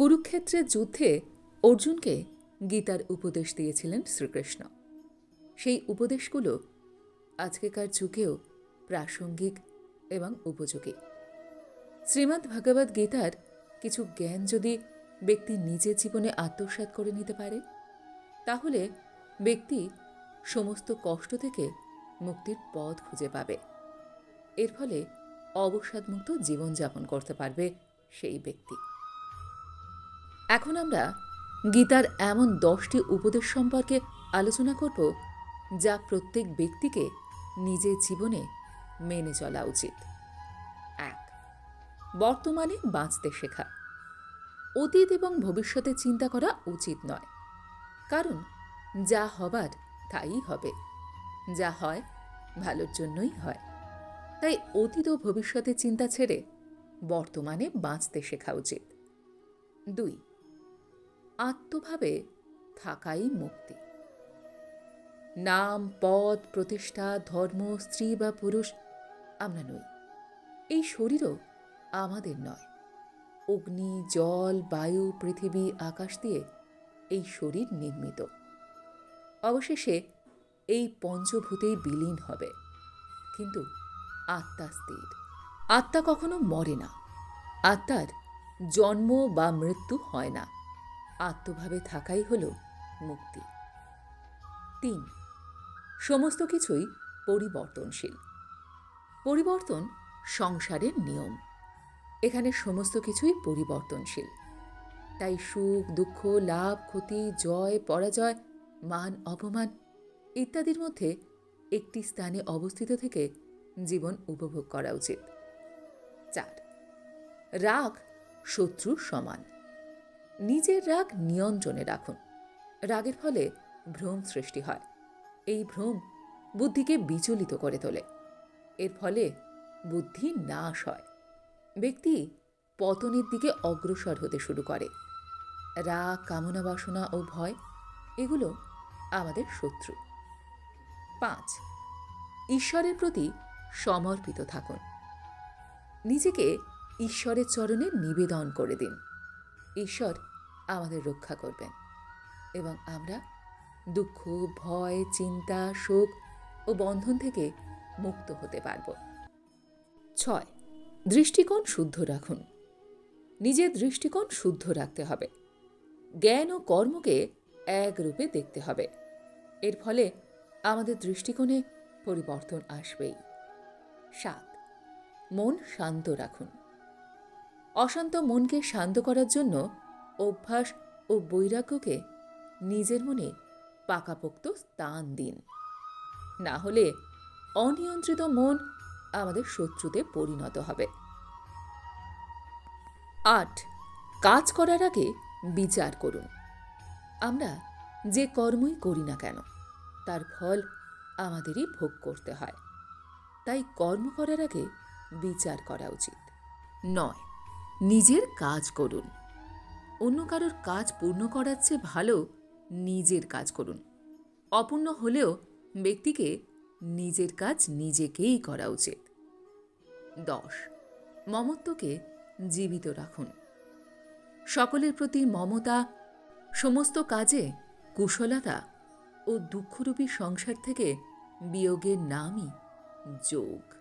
কুরুক্ষেত্রের যুদ্ধে অর্জুনকে গীতার উপদেশ দিয়েছিলেন শ্রীকৃষ্ণ। সেই উপদেশগুলো আজকেকার যুগেও প্রাসঙ্গিক এবং উপযোগী। শ্রীমদ্ ভগবদ গীতার কিছু জ্ঞান যদি ব্যক্তি নিজের জীবনে আত্মসাৎ করে নিতে পারে, তাহলে ব্যক্তি সমস্ত কষ্ট থেকে মুক্তির পথ খুঁজে পাবে। এর ফলে অবসাদমুক্ত জীবনযাপন করতে পারবে সেই ব্যক্তি। এখন আমরা গীতার এমন দশটি উপদেশ সম্পর্কে আলোচনা করব যা প্রত্যেক ব্যক্তিকে নিজের জীবনে মেনে চলা উচিত। এক, বর্তমানে বাঁচতে শেখা। অতীত এবং ভবিষ্যতে চিন্তা করা উচিত নয়, কারণ যা হবার তাই হবে, যা হয় ভালোর জন্যই হয়। তাই অতীত ও ভবিষ্যতে চিন্তা ছেড়ে বর্তমানে বাঁচতে শেখা উচিত। দুই আত্মভাবে থাকাই মুক্তি। নাম, পদ, প্রতিষ্ঠা, ধর্ম, স্ত্রী বা পুরুষ আমরা নই। এই শরীরও আমাদের নয়। অগ্নি, জল, বায়ু, পৃথিবী, আকাশ দিয়ে এই শরীর নির্মিত। অবশেষে এই পঞ্চভূতেই বিলীন হবে। কিন্তু আত্মা স্থির। আত্মা কখনো মরে না। আত্মার জন্ম বা মৃত্যু হয় না। আত্মভাবে থাকাই হল মুক্তি। তিন, সমস্ত কিছুই পরিবর্তনশীল। পরিবর্তন সংসারের নিয়ম। এখানে সমস্ত কিছুই পরিবর্তনশীল। তাই সুখ, দুঃখ, লাভ, ক্ষতি, জয়, পরাজয়, মান, অপমান ইত্যাদির মধ্যে একটি স্থানে অবস্থিত থেকে জীবন উপভোগ করা উচিত। চার, রাগ শত্রুর সমান। নিজের রাগ নিয়ন্ত্রণে রাখুন। রাগের ফলে ভ্রম সৃষ্টি হয়। এই ভ্রম বুদ্ধিকে বিচলিত করে তোলে। এর ফলে বুদ্ধি নাশ হয়। ব্যক্তি পতনের দিকে অগ্রসর হতে শুরু করে। রাগ, কামনা বাসনা ও ভয়, এগুলো আমাদের শত্রু। পাঁচ, ঈশ্বরের প্রতি সমর্পিত থাকুন। নিজেকে ঈশ্বরের চরণে নিবেদন করে দিন। ঈশ্বর আমাদের রক্ষা করবেন। এবং আমরা দুঃখ, ভয়, চিন্তা, শোক ও বন্ধন থেকে মুক্ত হতে পারব। ছয়, দৃষ্টিকোণ শুদ্ধ রাখুন। নিজের দৃষ্টিকোণ শুদ্ধ রাখতে হবে। জ্ঞান ও কর্মকে এক রূপে দেখতে হবে। এর ফলে আমাদের দৃষ্টিকোণে পরিবর্তন আসবেই। সাত, মন শান্ত রাখুন। অশান্ত মনকে শান্ত করার জন্য অভ্যাস ও বৈরাগ্যকে নিজের মনে পাকাপোক্ত স্থান দিন। না হলে অনিয়ন্ত্রিত মন আমাদের শত্রুতে পরিণত হবে। আট, কাজ করার আগে বিচার করুন। আমরা যে কর্মই করি না কেন, তার ফল আমাদেরই ভোগ করতে হয়। তাই কর্ম করার আগে বিচার করা উচিত। নয়, নিজের কাজ করুন। অন্য কারোর কাজ পূর্ণ করার চেয়ে ভালো নিজের কাজ করুন। অপূর্ণ হলেও ব্যক্তিকে নিজের কাজ নিজেকেই করা উচিত। দশ, মমত্বকে জীবিত রাখুন। সকলের প্রতি মমতা, সমস্ত কাজে কুশলতা ও দুঃখরূপী সংসার থেকে বিয়োগের নামই যোগ।